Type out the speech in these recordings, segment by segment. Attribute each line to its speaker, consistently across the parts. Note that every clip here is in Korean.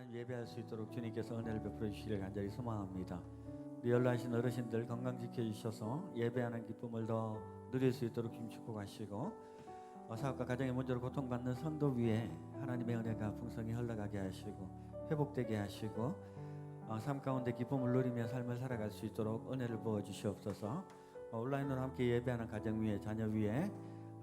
Speaker 1: 하나님 예배할 수 있도록 주님께서 은혜를 베풀어 주시기를 간절히 소망합니다. 우리 연로하신 어르신들 건강 지켜주셔서 예배하는 기쁨을 더 누릴 수 있도록 주님 축복하시고 어, 사업과 가정의 문제로 고통받는 성도 위에 하나님의 은혜가 풍성히 흘러가게 하시고 회복되게 하시고 어, 삶 가운데 기쁨을 누리며 삶을 살아갈 수 있도록 은혜를 부어 주시옵소서. 어, 온라인으로 함께 예배하는 가정 위에 자녀 위에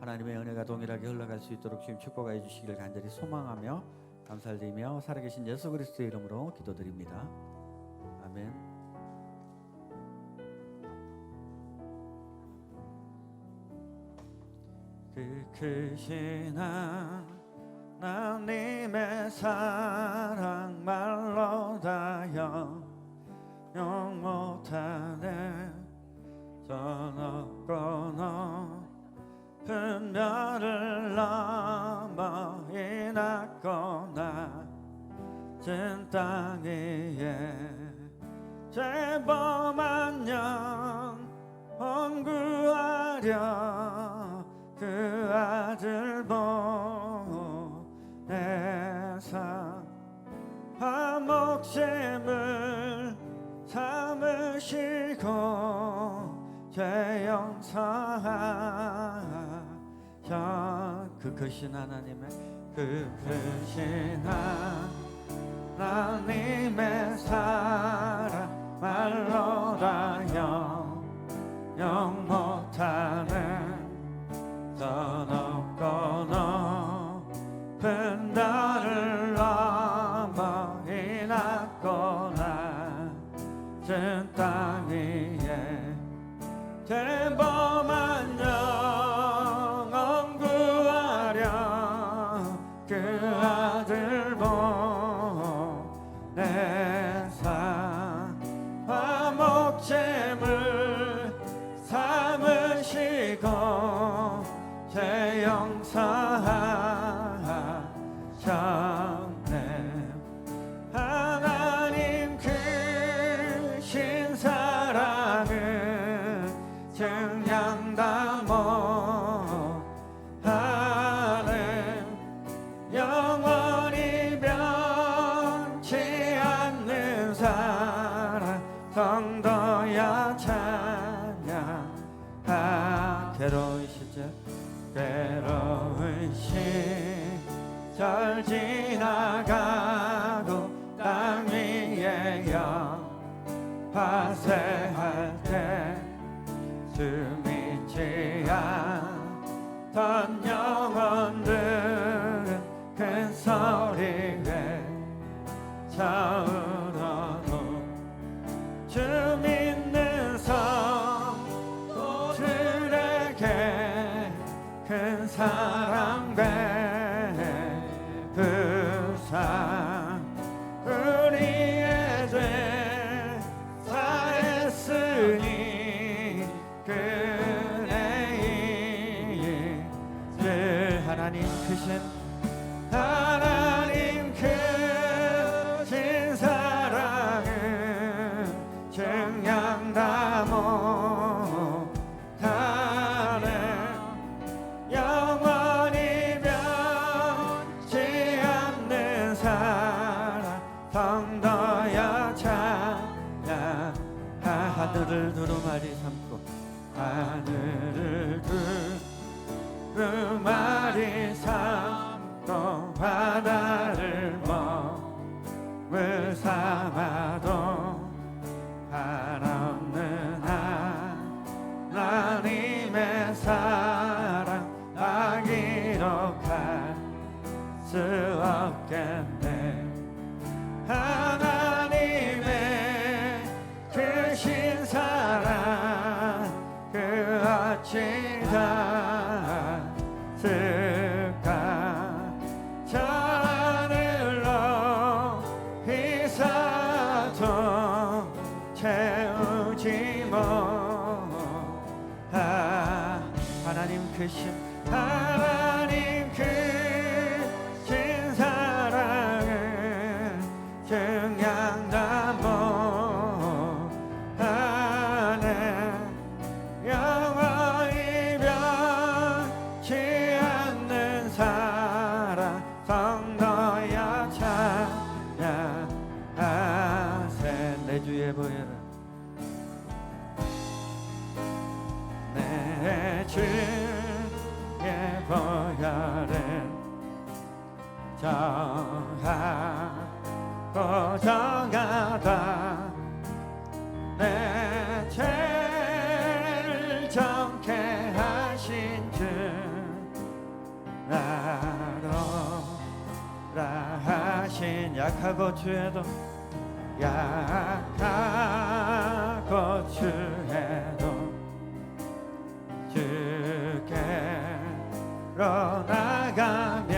Speaker 1: 하나님의 은혜가 동일하게 흘러갈 수 있도록 주님 축복하여 주시기를 간절히 소망하며 감사드리며 살아계신 예수 그리스도의 이름으로 기도드립니다. 아멘. 그 크신 하나님의 사랑 구하려 그 아들 보내사. 화목심을 삼으시고 죄 용서하여 그 크신 하나님의 그 크신 하나님의 사랑 말로 다 영 영못 괴로운 시절 지나가고 땅 위에 영화세할 때 숨이 지 않던 영혼들은 큰 소리 외쳐울 하나님 크신 하나님 크신 사랑은 증량다 못하는 영원히 변치 않는 사랑 성도여 찬양 하늘을 두루마리 삼고 하늘을 두 루마리 삼고 바다를 먹을 삼아도 한없는 하나님의 사랑 나 기록할 수 없겠네. 하나님의 크신 사랑 그 어찌 채우지 못하 하나님 크신 하나님 정하고 정하다. 내 죄를 정케 하신 주 나로라 하신 약하고 죄도 약하고 죄도 주께로 나가면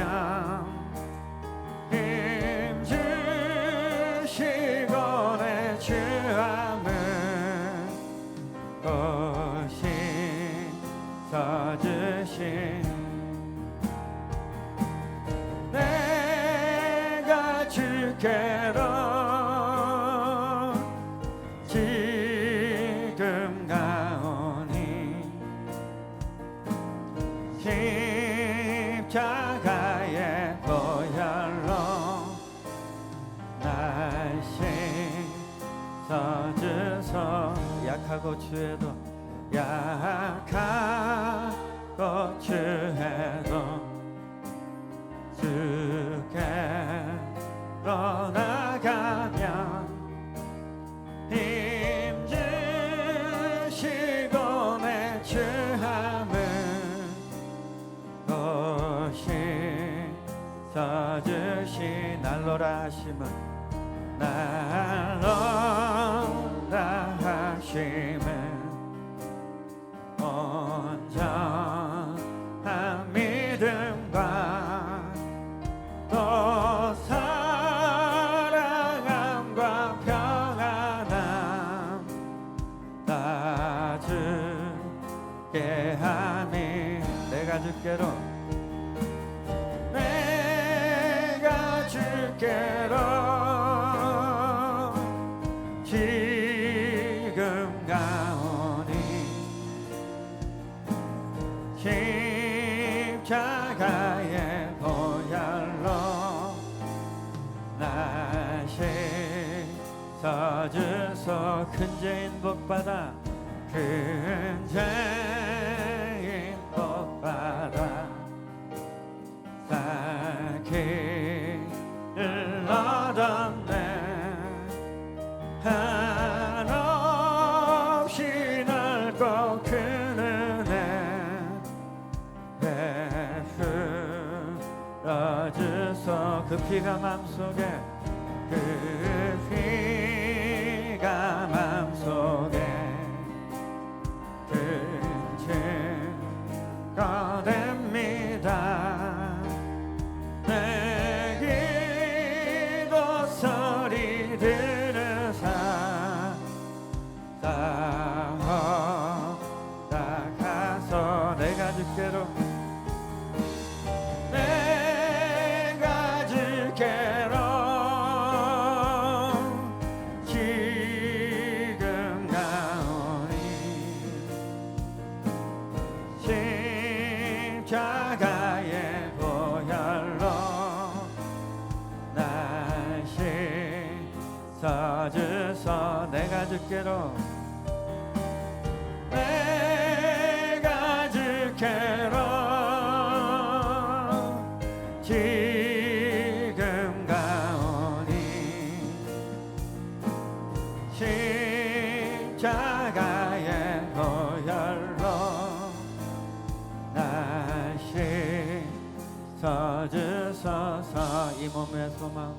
Speaker 1: 약하고 취해도 약하고 취해도 주께로 나가면 힘 주시고 내 주함을 오신 서주신 날로라 하심은 날로라 하심은 주께로. 내가 주께로. 지금 가오니 십자가의 보혈로 나시 서주소 큰 죄인 복받아 큰 죄인 복받아 사기를 얻었네. 한없이 넓고 큰 은혜 베풀어 주소. 그 피가 맘속에 그 피가 맘속에 따라가서 내가 주께로. 내가 주께로. 지금 가오니 십자가의 보혈로 날씨 서주서 내가 주께로 십자가의 보혈로 날씨 서주소서 이 몸의 소망은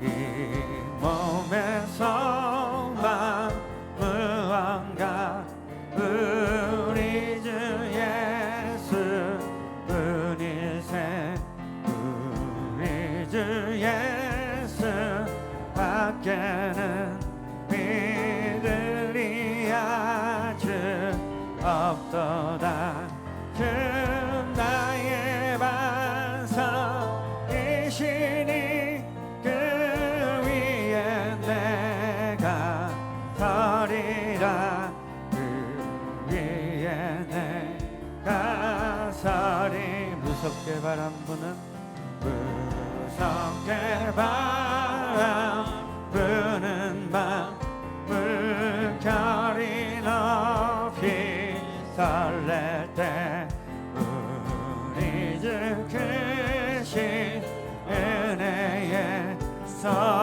Speaker 1: 이 몸의 소망 무언가 그 위에 내가 서리 무섭게 바람 부는 무섭게 바람 부는 밤 물결이 높이 설렐 때 우리 지키신 은혜에 서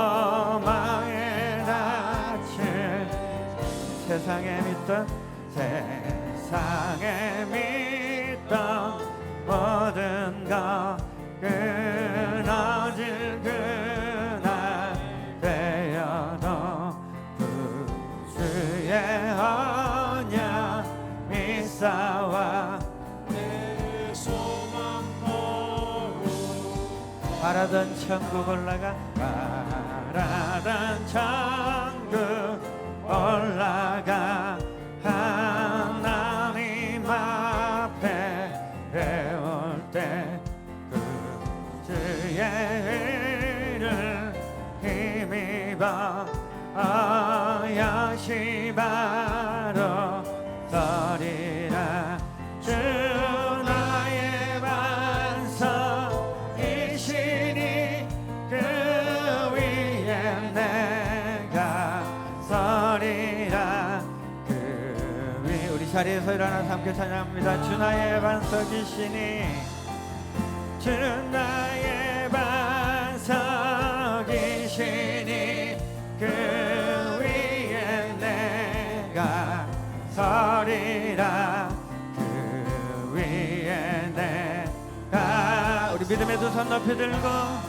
Speaker 1: 세상에 믿던 세상에 믿던 모든 것 끊어질 그날 되어도 구주의 언약 미사와
Speaker 2: 내 소망 보고
Speaker 1: 바라던 천국 올라가 의를 힘입어 어여시 바로 서리라. 주 나의 반석이시니 그 위에 내가 서리라. 그 위 우리 자리에서 일어나서 함께 찬양합니다. 주 나의 반석이시니. 주 나의 그 위에 내가 서리라. 그 위에 내가 우리 믿음의 두 손 높이 들고